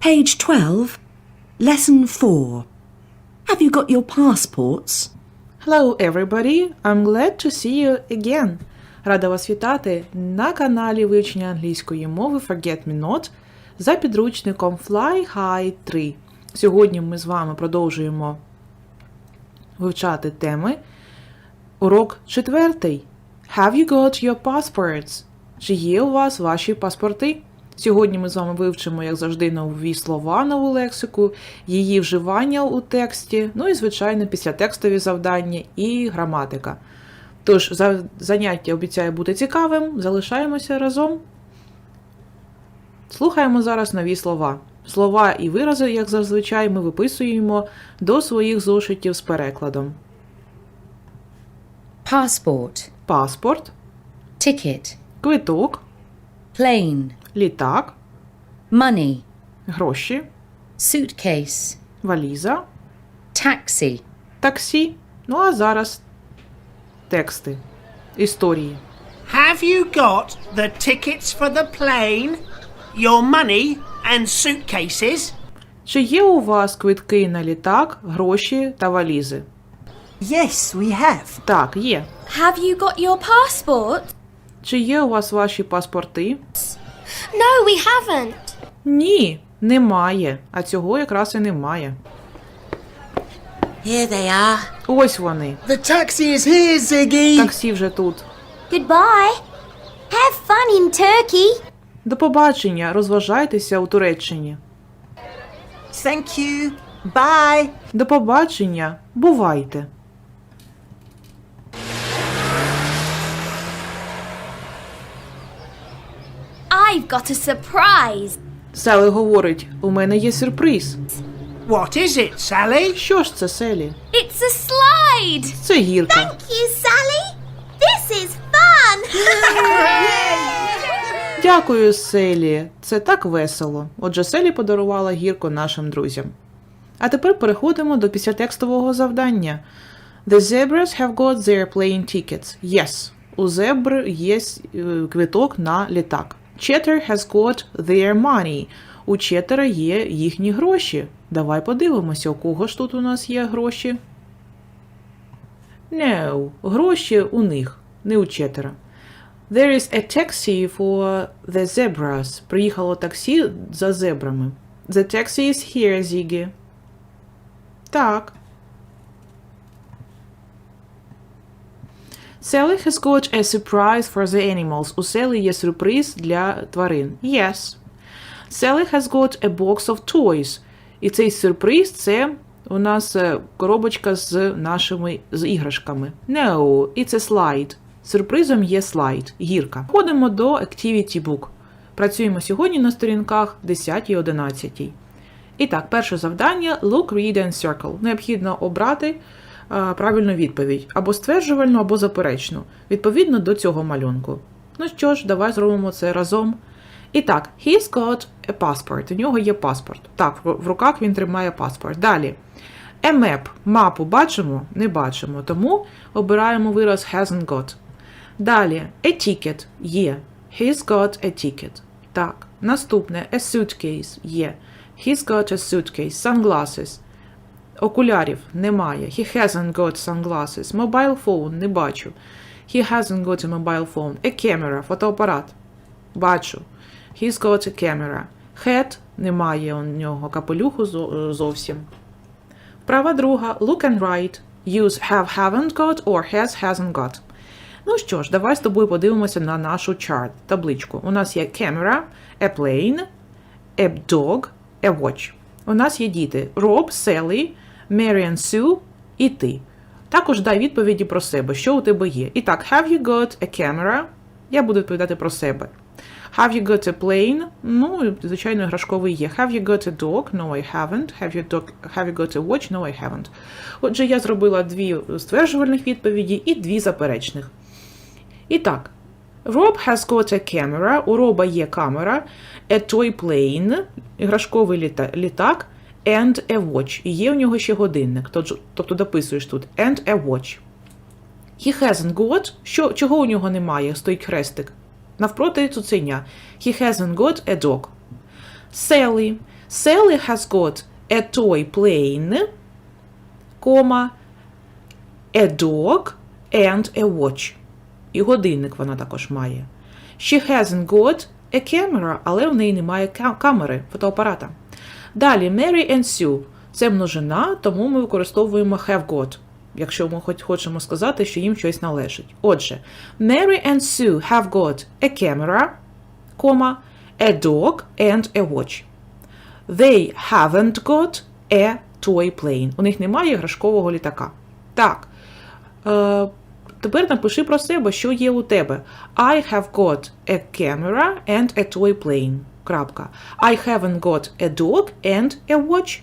Page 12, Lesson 4. Have you got your passports? Hello everybody! I'm glad to see you again. Рада вас вітати на каналі вивчення англійської мови Forget Me Not за підручником Fly High 3. Сьогодні ми з вами продовжуємо вивчати теми. Урок четвертий. Have you got your passports? Чи є у вас ваші паспорти? Сьогодні ми з вами вивчимо, як завжди, нові слова, нову лексику, її вживання у тексті, ну і, звичайно, післятекстові завдання і граматика. Тож, заняття обіцяє бути цікавим, залишаємося разом. Слухаємо зараз нові слова. Слова і вирази, як зазвичай, ми виписуємо до своїх зошитів з перекладом. passport, Паспорт, ticket, квиток, plane, літак, money, гроші, suitcase, валіза, taxi, таксі. Ну а зараз тексти, історії. Have you got the tickets for the plane, your money, and suitcases? Чи є у вас квитки на літак, гроші та валізи? Yes, we have. Так, є. Have you got your passport? Чи є у вас ваші паспорти? No, we haven't. Ні, немає. А цього якраз і немає. Here they are. Ось вони. The taxi is here, Ziggy. Таксі вже тут. Goodbye. Have fun in Turkey. До побачення, розважайтеся у Туреччині. Thank you. Bye. До побачення, бувайте. I've got a surprise. Селі говорить: у мене є сюрприз. What is it, Sally? Що ж це, Селі? It's a slide. Це гірка. you, Sally. This is fun. Дякую, Селі. Це так весело. Отже, Селі подарувала гірку нашим друзям. А тепер переходимо до післятекстового завдання. The zebras have got their plane tickets. Yes. У зебр є е, квиток на літак. Cheddar has got their money. У Четера є їхні гроші. Давай подивимося, у кого ж тут у нас є гроші. No, гроші у них, не у Четера. There is a taxi for the zebras. Приїхало таксі за зебрами. The taxi is here, Ziggy. Так. Sally has got a surprise for the animals. У Селі є сюрприз для тварин. Yes. Sally has got a box of toys. І цей сюрприз це у нас е, коробочка з нашими з іграшками. No, it's a slide. Сюрпризом є слайд, гірка. Ходимо до Activity Book. Працюємо сьогодні на сторінках 10 і 11. І так, перше завдання Look, Read and Circle. Необхідно обрати правильну відповідь або стверджувальну, або заперечну, відповідно до цього малюнку. Ну що ж, давай зробимо це разом. І так, he's got a passport. У нього є паспорт. Так, в руках він тримає паспорт. Далі. A map. Мапу бачимо? Не бачимо. Тому обираємо вираз hasn't got. Далі. A ticket. Є. He's got a ticket. Так. Наступне. A suitcase. Є. He's got a suitcase. Sunglasses. Окулярів немає. He hasn't got sunglasses. Mobile phone не бачу. He hasn't got a mobile phone. A camera. Фотоапарат. Бачу. He's got a camera. Hat немає у нього капелюху зовсім. Вправа друга. Look and write. Use have haven't got or has hasn't got. Ну що ж, давай з тобою подивимося на нашу chart, табличку. У нас є camera, a plane, a dog, a watch. У нас є діти Роб, Селі, Marian Sue і ти. Також дай відповіді про себе, що у тебе є. І так, have you got a camera? Я буду відповідати про себе. Have you got a plane? Ну, звичайно, іграшковий є. Have you got a dog? No, I haven't. Have you, dog... Have you got a watch? No, I haven't. Отже, я зробила дві стверджувальних відповіді і дві заперечних. І так, Rob has got a camera. У Роба є камера, a toy plane, іграшковий літа- літак, and a watch. І є у нього ще годинник. Тобто дописуєш тут and a watch. He hasn't got. Що, чого у нього немає? Стоїть хрестик. Навпроти цуценя. He hasn't got a dog. Sally. Sally has got a toy plane, кома, a dog and a watch. І годинник вона також має. She hasn't got a camera, але в неї немає камери, фотоапарата. Далі Mary and Sue. Це множина, тому ми використовуємо have got, якщо ми хоч хочемо сказати, що їм щось належить. Отже, Mary and Sue have got a camera, a dog and a watch. They haven't got a toy plane. У них немає іграшкового літака. Так. Е, тепер напиши про себе, що є у тебе. I have got a camera and a toy plane. Крапка. I haven't got a dog and a watch.